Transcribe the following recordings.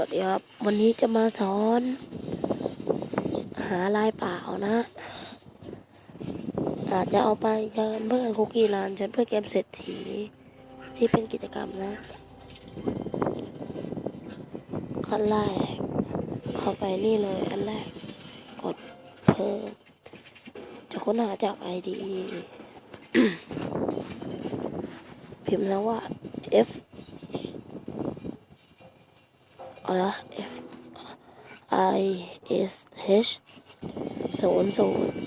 วัสดีครับ วันนี้จะมาสอน หาลายเปล่านะ อาจจะเอาไปเชิญเพื่อนคุกกี้รันเชิญเพื่อนเกมเศรษฐีที่เป็นกิจกรรมนะ ขั้นแรก เข้าไปนี่เลยอันแรก กดเพิ่ม จะค้นหาจาก ID พิมพ์แล้วว่า F อะไรวะ F I S H ศูนย์ศูนย์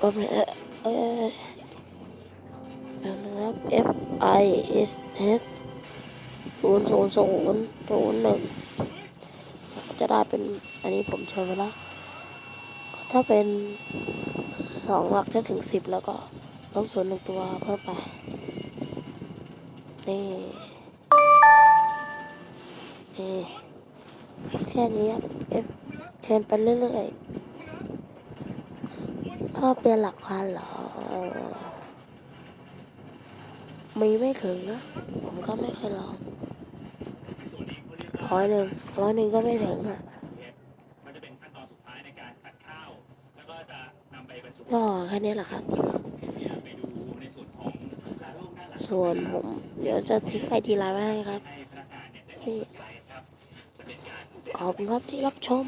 ก็เป็นเอ่อเอ่อแบบนะครับ F I S H ศูนย์ศูนย์ศูนย์ศูนย์หนึ่งจะได้เป็นอันนี้ผมเชิญไว้แล้วก็ถ้าเป็นสองหลักจะถึงสิบแล้วก็ลบศูนย์หนึ่งตัวเพิ่มไป นี่นี่แค่นี้ครับเอฟเทนไปเรื่อยๆพ่อเป็นหลักพันเหรอ มีไม่ถึงนะ ผมก็ไม่เคยลองร้อยหนึ่งร้อยหนึ่งก็ไม่ถึงอะมันจะเป็นขั้นตอนสุดท้ายในการขัดข้าวแล้วก็จะนำไปบรรจุก็แค่นี้แหละครับ ส่วนผม เดี๋ยวจะทิ้งไอดีไลน์ไว้ให้ครับนี่ขอบคุณครับที่รับชม